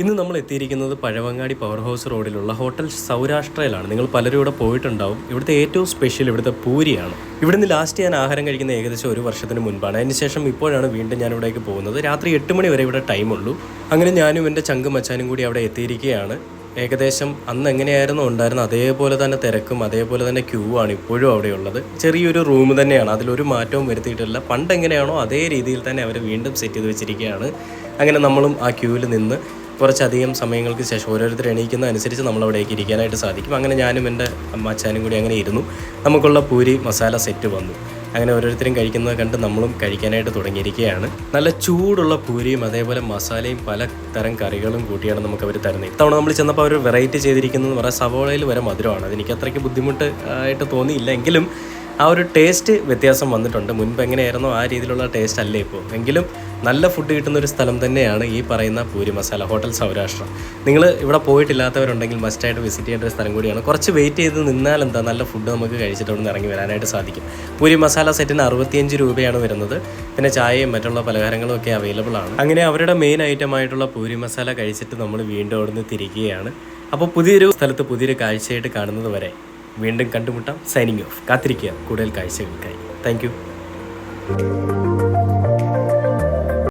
ഇന്ന് നമ്മൾ എത്തിയിരിക്കുന്നത് പഴവങ്ങാടി പവർ ഹൗസ് റോഡിലുള്ള ഹോട്ടൽ സൗരാഷ്ട്രയിലാണ്. നിങ്ങൾ പലരും ഇവിടെ പോയിട്ടുണ്ടാവും. ഇവിടുത്തെ ഏറ്റവും സ്പെഷ്യൽ ഇവിടുത്തെ പൂരിയാണ്. ഇവിടുന്ന് ലാസ്റ്റ് ഞാൻ ആഹാരം കഴിക്കുന്ന ഏകദേശം ഒരു വർഷത്തിന് മുൻപാണ്. അതിനുശേഷം ഇപ്പോഴാണ് വീണ്ടും ഞാൻ ഇവിടേക്ക് പോകുന്നത്. രാത്രി എട്ട് മണി വരെ ഇവിടെ ടൈമുള്ളൂ അങ്ങനെ ഞാനും എന്റെ ചങ്കും മച്ചാനും കൂടി അവിടെ എത്തിയിരിക്കുകയാണ്. ഏകദേശം അന്ന് എങ്ങനെയായിരുന്നു ഉണ്ടായിരുന്നത്? അതേപോലെ തന്നെ തിരക്കും അതേപോലെ തന്നെ ക്യൂ ആണ് ഇപ്പോഴും അവിടെയുള്ളത്. ചെറിയൊരു റൂം തന്നെയാണ്. അതിലൊരു മാറ്റവും വരുത്തിയിട്ടില്ല. പണ്ട് എങ്ങനെയാണോ അതേ രീതിയിൽ തന്നെ അവർ വീണ്ടും സെറ്റ് ചെയ്ത് വെച്ചിരിക്കുകയാണ്. അങ്ങനെ നമ്മളും ആ ക്യൂവിൽ നിന്ന് കുറച്ചധികം സമയങ്ങൾക്ക് ശേഷം ഓരോരുത്തർ എണീക്കുന്ന അനുസരിച്ച് നമ്മൾ അവിടേക്ക് ഇരിക്കാനായിട്ട് സാധിക്കും. അങ്ങനെ ഞാനും എന്റെ അമ്മാച്ചാനും കൂടി അങ്ങനെ ഇരുന്നു. നമുക്കുള്ള പൂരി മസാല സെറ്റ് വന്നു. അങ്ങനെ ഓരോരുത്തരും കഴിക്കുന്നത് കണ്ട് നമ്മളും കഴിക്കാനായിട്ട് തുടങ്ങിയിരിക്കുകയാണ്. നല്ല ചൂടുള്ള പൂരിയും അതേപോലെ മസാലയും പല തരം കറികളും കൂട്ടിയാണ് നമുക്ക് അവർ തരുന്നത്. ഇത്തവണ നമ്മൾ ചെന്നപ്പോൾ അവർ വെറൈറ്റി ചെയ്തിരിക്കുന്നത് പറയാം സവോളയിൽ വരെ മധുരമാണ്. അതെനിക്ക് അത്രയ്ക്ക് ബുദ്ധിമുട്ട് ആയിട്ട് തോന്നിയില്ല. എങ്കിലും ആ ഒരു ടേസ്റ്റ് വ്യത്യാസം വന്നിട്ടുണ്ട്. മുൻപ് എങ്ങനെയായിരുന്നോ ആ രീതിയിലുള്ള ടേസ്റ്റ് അല്ലേ ഇപ്പോൾ എങ്കിലും നല്ല ഫുഡ് കിട്ടുന്ന ഒരു സ്ഥലം തന്നെയാണ് ഈ പറയുന്ന പൂരി മസാല ഹോട്ടൽ സൗരാഷ്ട്ര. നിങ്ങൾ ഇവിടെ പോയിട്ടില്ലാത്തവരുണ്ടെങ്കിൽ മസ്റ്റായിട്ട് വിസിറ്റ് ചെയ്യേണ്ട ഒരു സ്ഥലം കൂടിയാണ്. കുറച്ച് വെയിറ്റ് ചെയ്ത് നിന്നാൽ എന്താ നല്ല ഫുഡ് നമുക്ക് കഴിച്ചിട്ട് അവിടെ ഇറങ്ങി വരാനായിട്ട് സാധിക്കും. പൂരി മസാല സെറ്റിന് അറുപത്തിയഞ്ച് രൂപയാണ് വരുന്നത്. പിന്നെ ചായയും മറ്റുള്ള പലഹാരങ്ങളും ഒക്കെ അവൈലബിൾ ആണ്. അങ്ങനെ അവരുടെ മെയിൻ ഐറ്റം ആയിട്ടുള്ള പൂരി മസാല കഴിച്ചിട്ട് നമ്മൾ വീണ്ടും അവിടുന്ന് തിരിക്കുകയാണ് അപ്പോൾ പുതിയൊരു സ്ഥലത്ത് പുതിയൊരു കാഴ്ചയായിട്ട് കാണുന്നത് വരെ വീണ്ടും കണ്ടുമുട്ടാം. സൈനിങ് ഓഫ് കാത്തിരിക്കുക. കൂടുതൽ കാഴ്ചകൾക്കായി. താങ്ക്